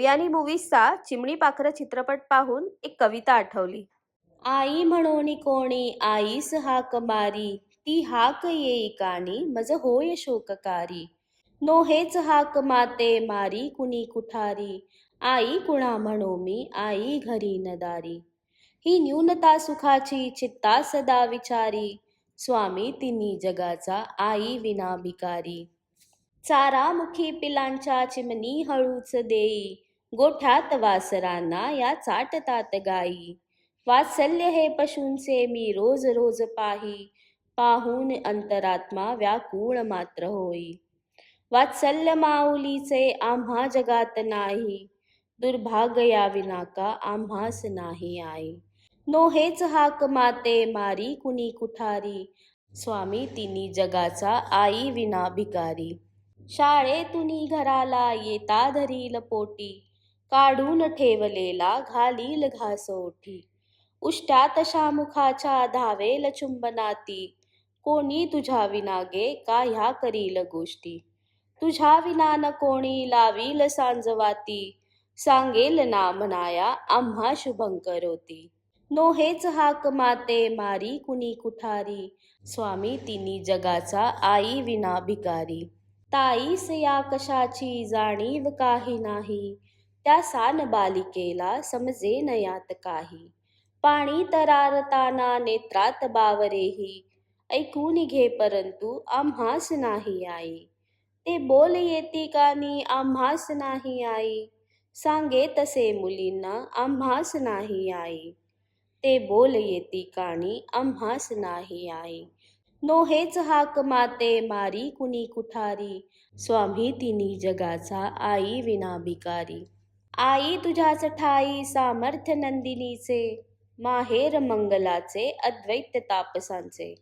देवयानी मूवीजचा चिमणी पाखरं चित्रपट पाहून एक कविता आठवली. आई म्हणून कोणी आईस हाक मारी ती हाक येई कानी मज होय शोककारी. नोहेच हाक माते मारी कुणी कुठारी. आई कुणा म्हणो मी आई घरी नदारी ही न्यूनता सुखाची चित्ता सदा विचारी. स्वामी तिन्ही जगाचा आई विना भिकारी चारा मुखी पिलांच्या चिमणी हळूच देई. गोठ्यात वासरांना या चाटतात गाई. वात्सल्य हे पशूंचे मी रोज रोज पाही. पाहून अंतरात्मा व्याकुळ मात्र होई. वात्सल्य माऊलीचे आम्हा जगात नाही. दुर्भाग्य या आम्हास नाही आई. नोहेच हाक माते मारी कुणी कुठारी. स्वामी तिनी जगाचा आई विना भिकारी. शाळेतुनी घराला येता धरील पोटी. काढून ठेवलेला घालील घासोठी उष्टात शामुखाच्या धावेल चुंबनाती. कोणी तुझ्या विना गे का ह्या करील गोष्टी? तुझ्या विना न कोणी लावील सांजवाती. सांगेल ना म्हणाया आम्हा शुभंकरोती. नोहेच हाक माते मारी कुणी कुठारी. स्वामी तिनी जगाचा आई विना भिकारी. ताईस या कशाची जाणीव काही नाही. त्या सान बालिकेला समजे नयात काही. पाणी तरारताना नेत्रात बावरेही. ऐकून घे परंतु आम्हास नाही आई. ते बोल येती कानी आम्हास नाही आई. सांगे तसे मुलींना आम्हास नाही आई. ते बोल येती कानी आम्हास नाही आई. नोहेच हाक माते मारी कुणी कुठारी. स्वामी तिनी जगाचा आई विना भिकारी. आई तुझ्याच ठाई सामर्थ्य नंदिनीचे माहेर मंगलाचे अद्वैत तापसांचे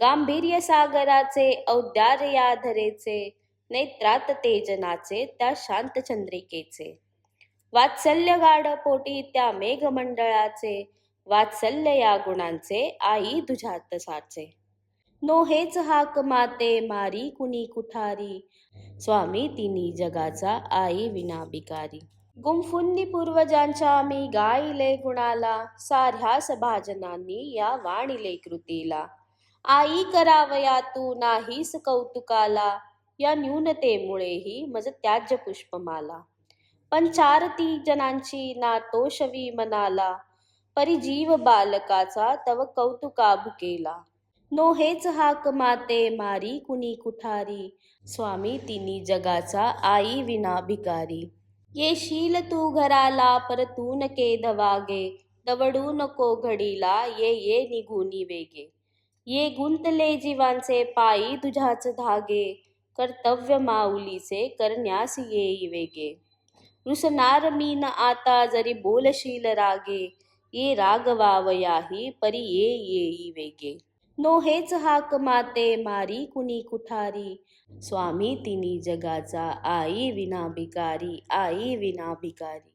गांभीर्य सागराचे औद्यार याधरेचे नेत्रात तेजनाचे त्या शांत चंद्रिकेचे. वात्सल्य गाढ पोटी त्या मेघमंडळाचे वात्सल्य या गुणांचे आई तुझ्यात साचे नोहेच हाक माते मारी कुणी कुठारी स्वामी तिन्ही जगाचा आई विना भिकारी गुंफुंनी पूर्वजांच्या मी गायिले गुणाला साऱ्या सभाजनांनी या वाणिले कृतीला. आई करावया तू नाहीस कौतुकाला या न्यूनतेमुळेही मज त्याज्य पुष्पमाला. पण चारती जनांची ना तोषवी मनाला परिजीव बालकाचा तव कौतुका भुकेला नोहेच हाक माते मारी कुणी कुठारी स्वामी तिनी जगाचा आई विना भिकारी. येशील तू घराला परतून के दवागे. दवडू नको घडीला ये ये निघूनी वेगे ये गुंतले जीवांचे पायी तुझ्याच धागे. कर्तव्य माऊलीचे करण्यास येई वेगे रुसणार मी न आता जरी बोलशील रागे. ये रागवावयाही परी ये येई वेगे नोहेच हाक माते मारी कुणी कुठारी? स्वामी तिनी जगाचा आई विना भिकारी आई विना भिकारी.